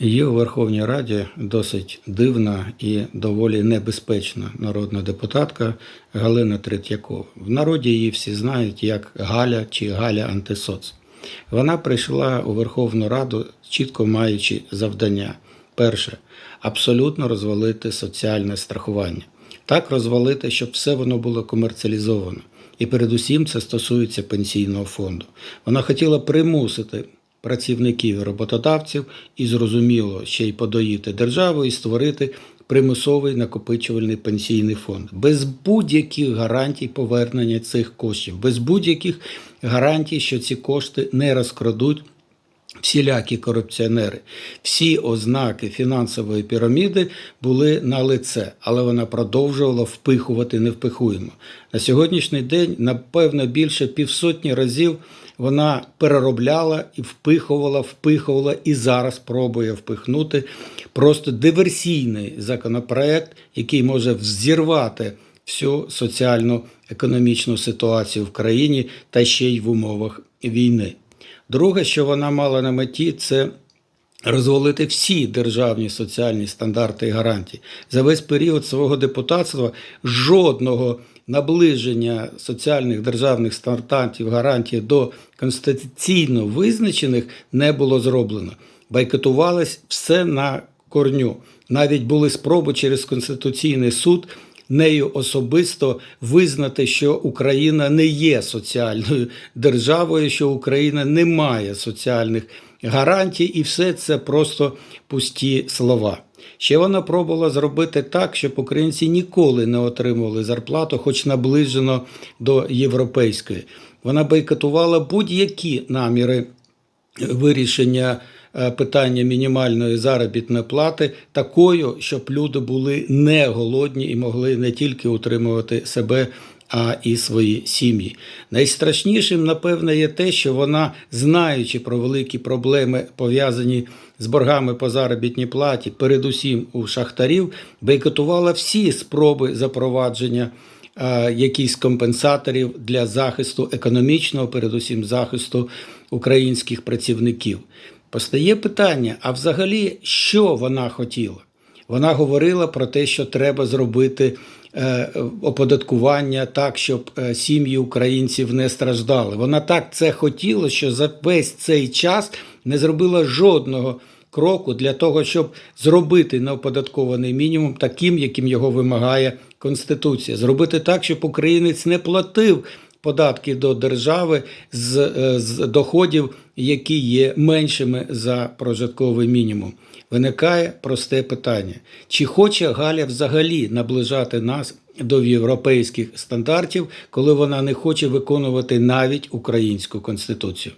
Є у Верховній Раді досить дивна і доволі небезпечна народна депутатка Галина Третьякова. В народі її всі знають як Галя чи Галя Антисоц. Вона прийшла у Верховну Раду, чітко маючи завдання: перше абсолютно розвалити соціальне страхування. Так розвалити, щоб все воно було комерціалізовано. І передусім це стосується пенсійного фонду. Вона хотіла примусити працівників і роботодавців і зрозуміло ще й подоїти державу і створити примусовий накопичувальний пенсійний фонд без будь-яких гарантій повернення цих коштів, без будь-яких гарантій, що ці кошти не розкрадуть. Всілякі корупціонери, всі ознаки фінансової піраміди були на лице, але вона продовжувала впихувати невпихуємо. На сьогоднішній день, напевно, більше півсотні разів вона переробляла і впихувала, впихувала і зараз пробує впихнути просто диверсійний законопроект, який може взірвати всю соціально-економічну ситуацію в країні та ще й в умовах війни. Друге, що вона мала на меті, це розвалити всі державні соціальні стандарти і гарантії. За весь період свого депутатства жодного наближення соціальних державних стандартів гарантій до конституційно визначених не було зроблено. Байкотувалось все на корню. Навіть були спроби через Конституційний суд нею особисто визнати, що Україна не є соціальною державою, що Україна не має соціальних гарантій, і все це просто пусті слова. Ще вона пробувала зробити так, щоб українці ніколи не отримували зарплату, хоч наближено до європейської. Вона бойкотувала будь-які наміри вирішення питання мінімальної заробітної плати такою, щоб люди були не голодні і могли не тільки утримувати себе. А і свої сім'ї. Найстрашнішим, напевно, є те, що вона, знаючи про великі проблеми, пов'язані з боргами по заробітній платі, передусім у шахтарів, бойкотувала всі спроби запровадження е, якихось компенсаторів для захисту економічного, передусім захисту українських працівників. Постає питання: а взагалі, що вона хотіла? Вона говорила про те, що треба зробити е, оподаткування так, щоб е, сім'ї українців не страждали. Вона так це хотіла, що за весь цей час не зробила жодного кроку для того, щоб зробити неоподаткований мінімум таким, яким його вимагає Конституція. Зробити так, щоб українець не платив податки до держави з, е, з доходів, які є меншими за прожитковий мінімум. Виникає просте питання: чи хоче Галя взагалі наближати нас до європейських стандартів, коли вона не хоче виконувати навіть українську конституцію?